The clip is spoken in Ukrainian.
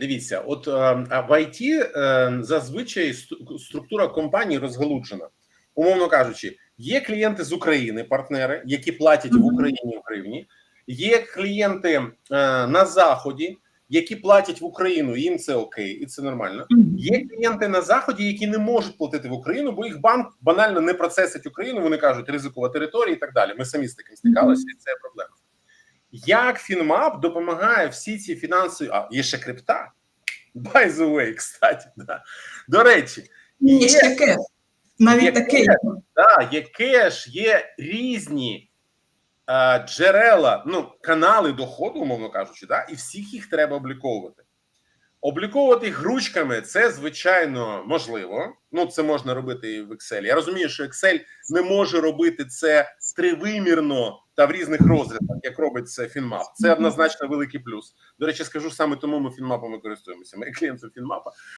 Дивіться, от е, в IT е, зазвичай структура компанії розгалуджена. Умовно кажучи, є клієнти з України, партнери, які платять в Україні в гривні, є клієнти е, на заході, які платять в Україну. Їм це окей, і це нормально. Є клієнти на заході, які не можуть платити в Україну, бо їх банк банально не процесить Україну. Вони кажуть, ризикова територія і так далі. Ми самі з таким стикалися, і це проблема. Як Фінмап допомагає всі ці фінансові, а є ще крипта. By the way, кстати, да. до речі, Є є, ще кеш. Навіть Є такий. да, є кеш, є різні е, джерела, ну, канали доходу, умовно кажучи, да, і всіх їх треба обліковувати. Обліковувати їх ручками це звичайно можливо. Ну, це можна робити і в Excel. Я розумію, що Excel не може робити це тривимірно та в різних розрядах, як робить це Фінмап. Це однозначно великий плюс. До речі, скажу саме тому ми Фінмапами користуємося. Ми клієнти Фінмапа.